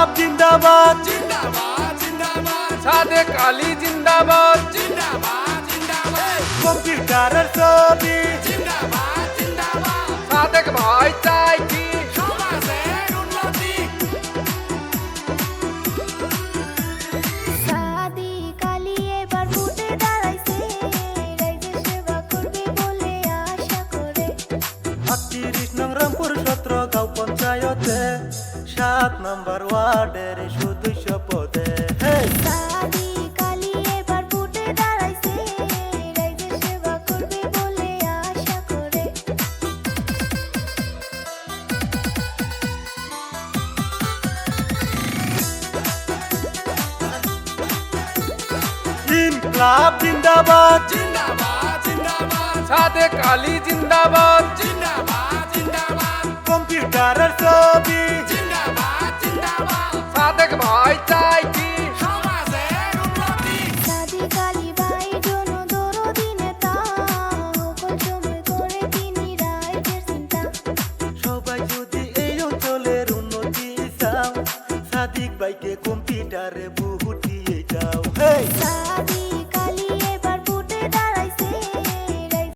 জিন্দাবাদ জিন্দাবাদ। জিন্দাবাদ সাদেক আলী জিন্দাবাদ। জিন্দাবাদ জিন্দাবাদ কম্পিউটারের ছবি। জিন্দাবাদ জিন্দাবাদ সাদেক ভাই চাই কি? সমাজের উন্নতি। সাদি কালি এবার ফুটে দাঁড়াইছে। রাইজে সেবা করবে বলে আশা করে। আটত্রিশ নং রামপুর সত্র সাত নম্বর ওয়ার্ডের সদস্য পদে হেই! সাদি কালি এবার ফুটে দাঁড়াইছে। রাইজে সেবা করবে বলে আশা জিন্দাবাদ। জিন্দাবাদ জিন্দাবাদ। সাদেক আলী জিন্দাবাদ। জিন্দাবাদ জিন্দাবাদ। কম্পিউটারের ছবি। সাদিক বাইকে কম্পিউটারে! সাদি